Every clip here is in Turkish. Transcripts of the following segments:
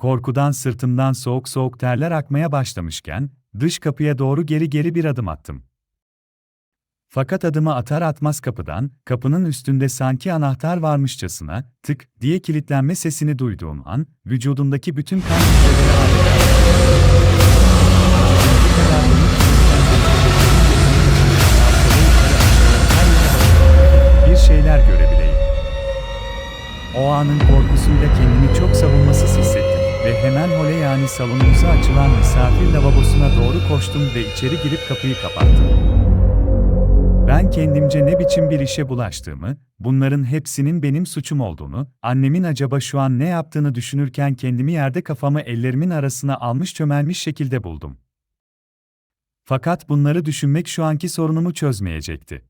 Korkudan sırtımdan soğuk soğuk terler akmaya başlamışken, dış kapıya doğru geri geri bir adım attım. Fakat adımı atar atmaz kapıdan, kapının üstünde sanki anahtar varmışçasına, tık diye kilitlenme sesini duyduğum an, vücudumdaki bütün kan bir şeyler görebileyim. O anın korkusuyla kendimi çok savunmasız hissettim ve hemen hole yani salonumuza açılan misafir lavabosuna doğru koştum ve içeri girip kapıyı kapattım. Ben kendimce ne biçim bir işe bulaştığımı, bunların hepsinin benim suçum olduğunu, annemin acaba şu an ne yaptığını düşünürken kendimi yerde kafamı ellerimin arasına almış çömelmiş şekilde buldum. Fakat bunları düşünmek şu anki sorunumu çözmeyecekti.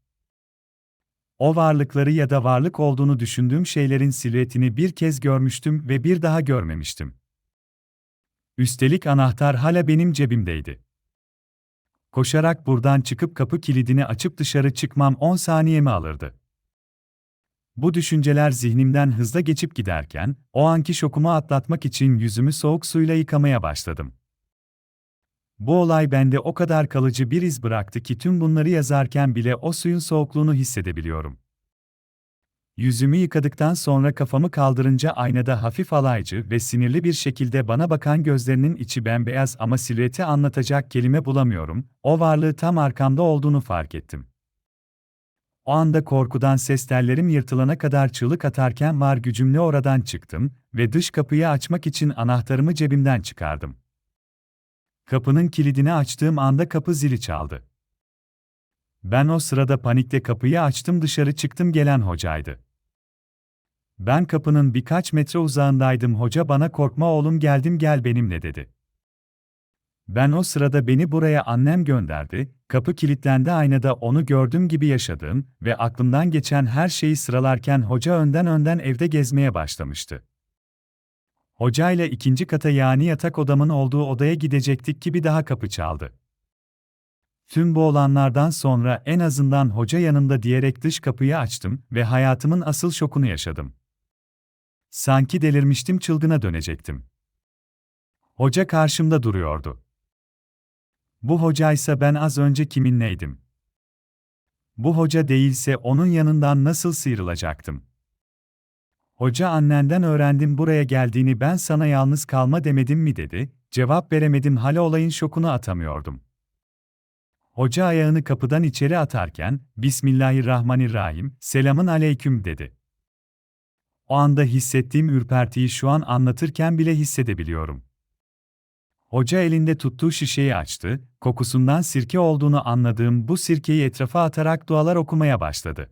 O varlıkları ya da varlık olduğunu düşündüğüm şeylerin silüetini bir kez görmüştüm ve bir daha görmemiştim. Üstelik anahtar hala benim cebimdeydi. Koşarak buradan çıkıp kapı kilidini açıp dışarı çıkmam 10 saniyemi alırdı. Bu düşünceler zihnimden hızla geçip giderken, o anki şokumu atlatmak için yüzümü soğuk suyla yıkamaya başladım. Bu olay bende o kadar kalıcı bir iz bıraktı ki tüm bunları yazarken bile o suyun soğukluğunu hissedebiliyorum. Yüzümü yıkadıktan sonra kafamı kaldırınca aynada hafif alaycı ve sinirli bir şekilde bana bakan gözlerinin içi bembeyaz ama silüeti anlatacak kelime bulamıyorum, o varlığı tam arkamda olduğunu fark ettim. O anda korkudan ses tellerim yırtılana kadar çığlık atarken var gücümle oradan çıktım ve dış kapıyı açmak için anahtarımı cebimden çıkardım. Kapının kilidini açtığım anda kapı zili çaldı. Ben o sırada panikle kapıyı açtım dışarı çıktım gelen hocaydı. Ben kapının birkaç metre uzağındaydım hoca bana korkma oğlum geldim gel benimle dedi. Ben o sırada beni buraya annem gönderdi, kapı kilitlendi aynada onu gördüm gibi yaşadım ve aklımdan geçen her şeyi sıralarken hoca önden önden evde gezmeye başlamıştı. Hocayla ikinci kata yani yatak odamın olduğu odaya gidecektik ki bir daha kapı çaldı. Tüm bu olanlardan sonra en azından hoca yanımda diyerek dış kapıyı açtım ve hayatımın asıl şokunu yaşadım. Sanki delirmiştim çılgına dönecektim. Hoca karşımda duruyordu. Bu hocaysa ben az önce kiminleydim? Bu hoca değilse onun yanından nasıl sıyrılacaktım? Hoca annenden öğrendim buraya geldiğini ben sana yalnız kalma demedim mi dedi, cevap veremedim hala olayın şokunu atamıyordum. Hoca ayağını kapıdan içeri atarken, Bismillahirrahmanirrahim, selamın aleyküm dedi. O anda hissettiğim ürpertiyi şu an anlatırken bile hissedebiliyorum. Hoca elinde tuttuğu şişeyi açtı, kokusundan sirke olduğunu anladığım bu sirkeyi etrafa atarak dualar okumaya başladı.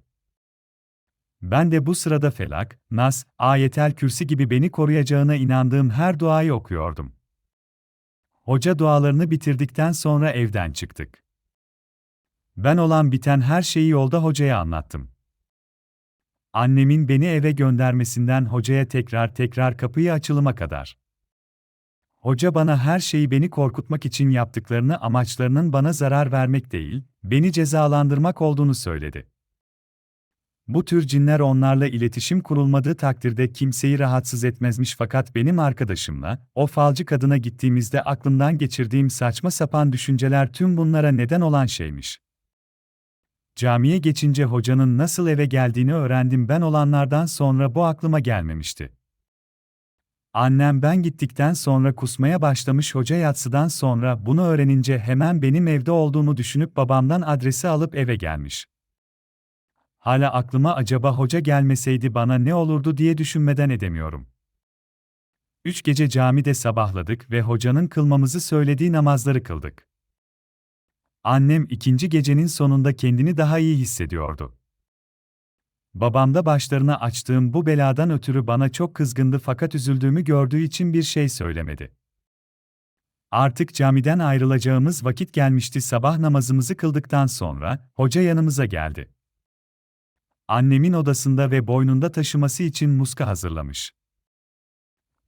Ben de bu sırada Felak, Nas, Ayetel Kürsi gibi beni koruyacağına inandığım her duayı okuyordum. Hoca dualarını bitirdikten sonra evden çıktık. Ben olan biten her şeyi yolda hocaya anlattım. Annemin beni eve göndermesinden hocaya tekrar tekrar kapıyı açılıma kadar. Hoca bana her şeyi beni korkutmak için yaptıklarını amaçlarının bana zarar vermek değil, beni cezalandırmak olduğunu söyledi. Bu tür cinler onlarla iletişim kurulmadığı takdirde kimseyi rahatsız etmezmiş fakat benim arkadaşımla, o falcı kadına gittiğimizde aklımdan geçirdiğim saçma sapan düşünceler tüm bunlara neden olan şeymiş. Camiye geçince hocanın nasıl eve geldiğini öğrendim ben olanlardan sonra bu aklıma gelmemişti. Annem ben gittikten sonra kusmaya başlamış hoca yatsıdan sonra bunu öğrenince hemen benim evde olduğumu düşünüp babamdan adresi alıp eve gelmiş. Hala aklıma acaba hoca gelmeseydi bana ne olurdu diye düşünmeden edemiyorum. Üç gece camide sabahladık ve hocanın kılmamızı söylediği namazları kıldık. Annem ikinci gecenin sonunda kendini daha iyi hissediyordu. Babamda başlarına açtığım bu beladan ötürü bana çok kızgındı fakat üzüldüğümü gördüğü için bir şey söylemedi. Artık camiden ayrılacağımız vakit gelmişti sabah namazımızı kıldıktan sonra, hoca yanımıza geldi. Annemin odasında ve boynunda taşıması için muska hazırlamış.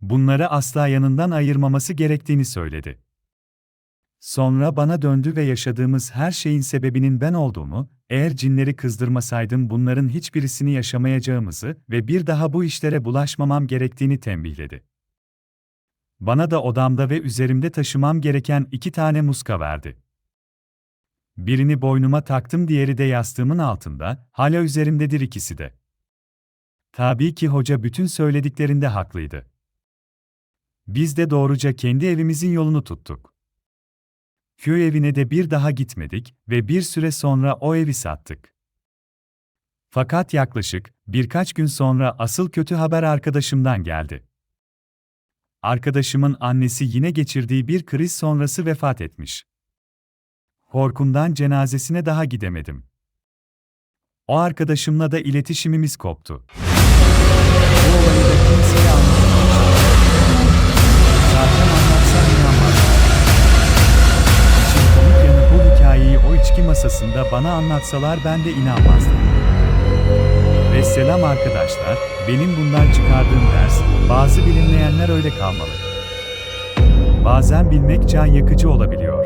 Bunları asla yanından ayırmaması gerektiğini söyledi. Sonra bana döndü ve yaşadığımız her şeyin sebebinin ben olduğumu, eğer cinleri kızdırmasaydım bunların hiçbirisini yaşamayacağımızı ve bir daha bu işlere bulaşmamam gerektiğini tembihledi. Bana da odamda ve üzerimde taşımam gereken iki tane muska verdi. Birini boynuma taktım diğeri de yastığımın altında, hala üzerimdedir ikisi de. Tabii ki hoca bütün söylediklerinde haklıydı. Biz de doğruca kendi evimizin yolunu tuttuk. Köy evine de bir daha gitmedik ve bir süre sonra o evi sattık. Fakat yaklaşık birkaç gün sonra asıl kötü haber arkadaşımdan geldi. Arkadaşımın annesi yine geçirdiği bir kriz sonrası vefat etmiş. Korkumdan cenazesine daha gidemedim. O arkadaşımla da iletişimimiz koptu. Bu olayı da kimseye masasında bana anlatsalar ben de inanmazdım. Ve selam arkadaşlar, benim bundan çıkardığım ders, bazı bilinmeyenler öyle kalmalı. Bazen bilmek can yakıcı olabiliyor.